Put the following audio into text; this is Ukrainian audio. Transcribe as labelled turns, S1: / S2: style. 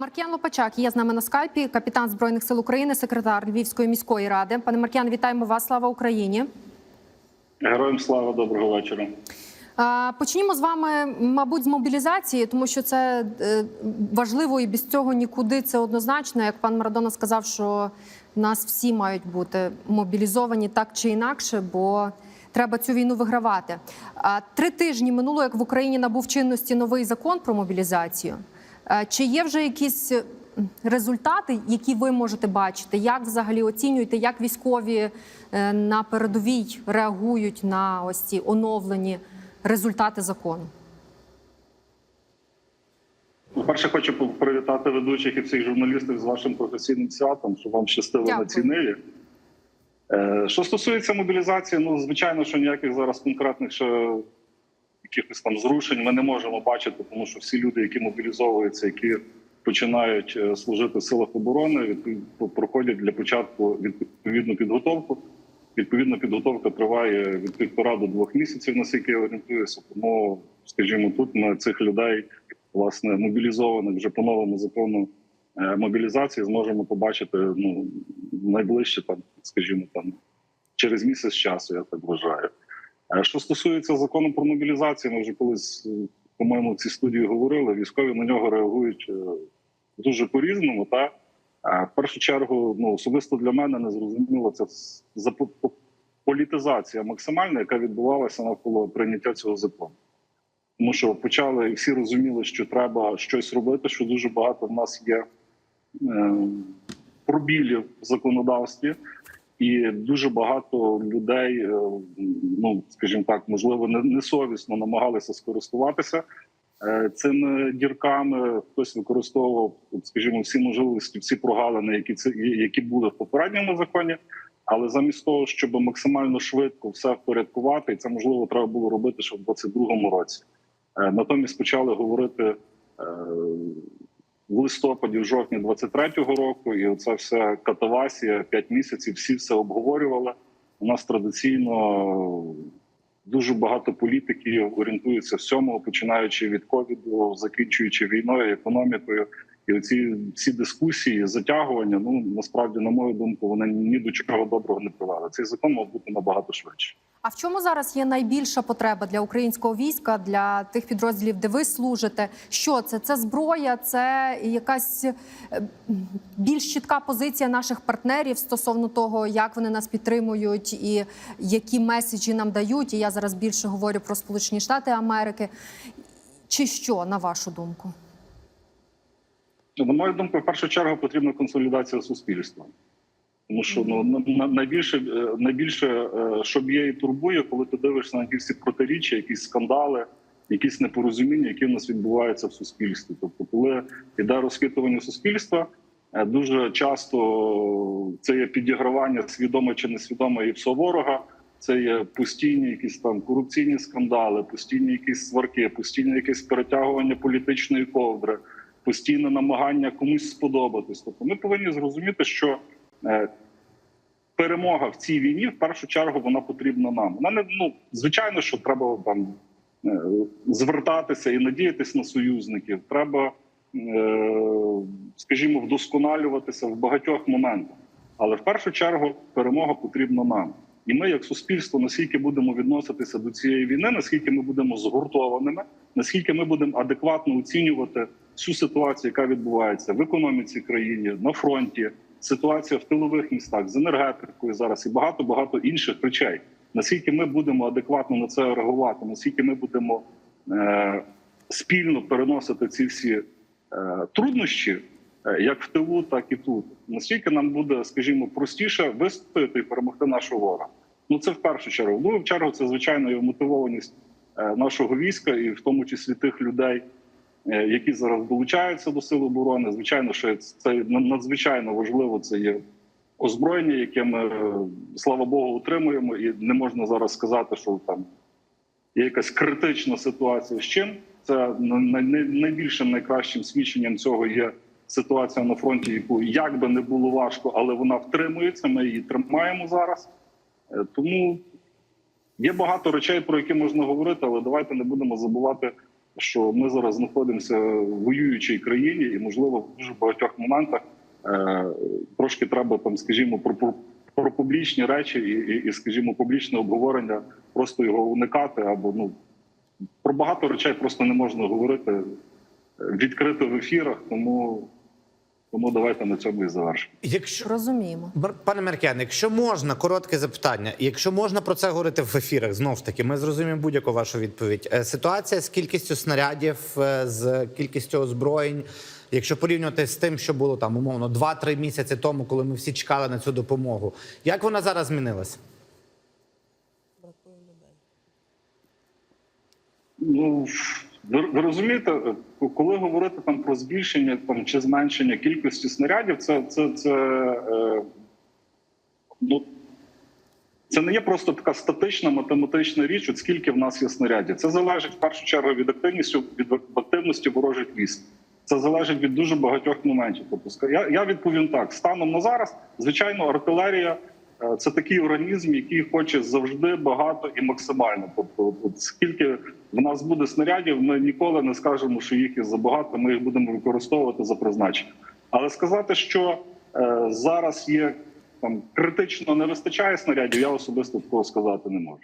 S1: Маркіян Лопачак є з нами на скайпі, капітан збройних сил України, секретар Львівської міської ради. Пане Маркіян, вітаємо вас. Слава Україні.
S2: Героям слава, доброго вечора.
S1: Почнімо з вами, мабуть, з мобілізації, тому що це е, важливо і без цього нікуди. Це однозначно. Як пан Марадона сказав, що нас всі мають бути мобілізовані так чи інакше, бо треба цю війну вигравати. Три тижні минуло, як в Україні набув чинності новий закон про мобілізацію. Е, Чи є вже якісь е, результати, які ви можете бачити? Як взагалі оцінюєте, як військові е, на передовій реагують на ось ці оновлені результати закону?
S2: По-перше, хочу привітати ведучих і всіх журналістів з вашим професійним святом, щоб вам щастило
S1: Дякую.
S2: на цій ниві. Що стосується мобілізації, ну звичайно, що ніяких зараз конкретних ще якихось там зрушень ми не можемо бачити, тому що всі люди, які мобілізовуються, які починають е, служити в силах оборони, відпов- проходять для початку відповідну підготовку. Відповідна підготовка триває від півтора до двох місяців, наскільки я орієнтуюся. Тому, скажімо, тут ми цих людей, власне, мобілізованих вже по новому закону е, мобілізації, зможемо побачити ну найближче, там, скажімо, там через місяць часу, я так вважаю. Що стосується закону про мобілізацію, ми вже колись, е, по-моєму, в цій студії говорили. Військові на нього реагують е, дуже по-різному. Та Е, в першу чергу, ну особисто для мене не зрозуміло це політизація максимальна, яка відбувалася навколо прийняття цього закону. Тому що почали і всі розуміли, що треба щось робити, що дуже багато в нас є е, пробілів в законодавстві, і дуже багато людей, е, ну скажімо так, можливо, не- несовісно намагалися скористуватися е, цими дірками. Хтось використовував, скажімо, всі можливості, всі прогалини, які це які були в попередньому законі. Але замість того, щоб максимально швидко все впорядкувати, це можливо треба було робити ще в 22-му році. Е, Натомість почали говорити листопаді, в жовтні 23-го року, і оця вся катавасія 5 місяців. Всі все обговорювали. У нас традиційно дуже багато політиків орієнтуються всьому, починаючи від ковіду, закінчуючи війною, економікою. І оці всі дискусії, затягування, ну насправді, на мою думку, вони ні до чого доброго не привели. Цей закон мав бути набагато швидше.
S1: А в чому зараз є найбільша потреба для українського війська, для тих підрозділів, де ви служите? Що це? Це зброя, це якась е, більш чітка позиція наших партнерів стосовно того, як вони нас підтримують і які меседжі нам дають. І я зараз більше говорю про Сполучені Штати Америки. Чи що, на вашу думку?
S2: На мою думку, в першу чергу потрібна консолідація суспільства. Тому що ну на- на- найбільше е, найбільше, е, що б'є і турбує, коли ти дивишся на якісь протиріччя, якісь скандали, якісь непорозуміння, які в нас відбуваються в суспільстві. Тобто, коли йде розхитування суспільства, е, дуже часто це є підігравання свідоме чи несвідоме і ворога. Це є постійні якісь там корупційні скандали, постійні якісь сварки, постійне якесь перетягування політичної ковдри, постійне намагання комусь сподобатись. Тобто, ми повинні зрозуміти, що е, перемога в цій війні в першу чергу вона потрібна нам. Вона не ну звичайно, що треба там е, звертатися і надіятися на союзників. Треба, е, скажімо, вдосконалюватися в багатьох моментах. Але в першу чергу перемога потрібна нам. І ми, як суспільство, наскільки будемо відноситися до цієї війни, наскільки ми будемо згуртованими, наскільки ми будемо адекватно оцінювати всю ситуацію, яка відбувається в економіці країни, на фронті, ситуація в тилових містах з енергетикою зараз і багато багато інших речей. Наскільки ми будемо адекватно на це реагувати, наскільки ми будемо е, спільно переносити ці всі е, труднощі, е, як в тилу, так і тут. Наскільки нам буде, скажімо, простіше вистояти і перемогти нашого ворога? Ну це в першу чергу. В чергу це звичайно і мотивованість е, нашого війська, і в тому числі тих людей, які зараз долучаються до сил оборони. Звичайно, що це надзвичайно важливо. Це є озброєння, яке ми е, слава Богу утримуємо, і не можна зараз сказати, що там є якась критична ситуація з чим. Це най- най- найбільшим найкращим свідченням цього є ситуація на фронті, яку як би не було важко, але вона втримується. Ми її тримаємо зараз. Е, Тому є багато речей, про які можна говорити, але давайте не будемо забувати що ми зараз знаходимося в воюючій країні, і можливо в дуже багатьох моментах е, трошки треба там, скажімо, про, про, публічні речі і, і, і, скажімо, публічне обговорення, просто його уникати або ну про багато речей просто не можна говорити е, відкрито в ефірах, тому, тому давайте на цьому і завершимо.
S3: Якщо
S1: Розуміємо.
S3: Пане Меркян, якщо можна, коротке запитання. Якщо можна про це говорити в ефірах, знов ж таки, ми зрозуміємо будь-яку вашу відповідь. Е, Ситуація з кількістю снарядів, е, з кількістю озброєнь, якщо порівнювати з тим, що було там умовно 2-3 місяці тому, коли ми всі чекали на цю допомогу, як вона зараз змінилась?
S2: Ну ви, розумієте, е, коли говорити там про збільшення там чи зменшення кількості снарядів, це це, це е, ну. Це не є просто така статична математична річ, от скільки в нас є снарядів. Це залежить в першу чергу від активності від активності ворожих військ. Це залежить від дуже багатьох моментів. Тобто, я, я відповім так: станом на зараз, звичайно, артилерія це такий організм, який хоче завжди багато і максимально. Тобто, от, скільки в нас буде снарядів, ми ніколи не скажемо, що їх є забагато. Ми їх будемо використовувати за призначенням. Але сказати, що е, зараз є там критично не вистачає снарядів, я особисто такого сказати не можу.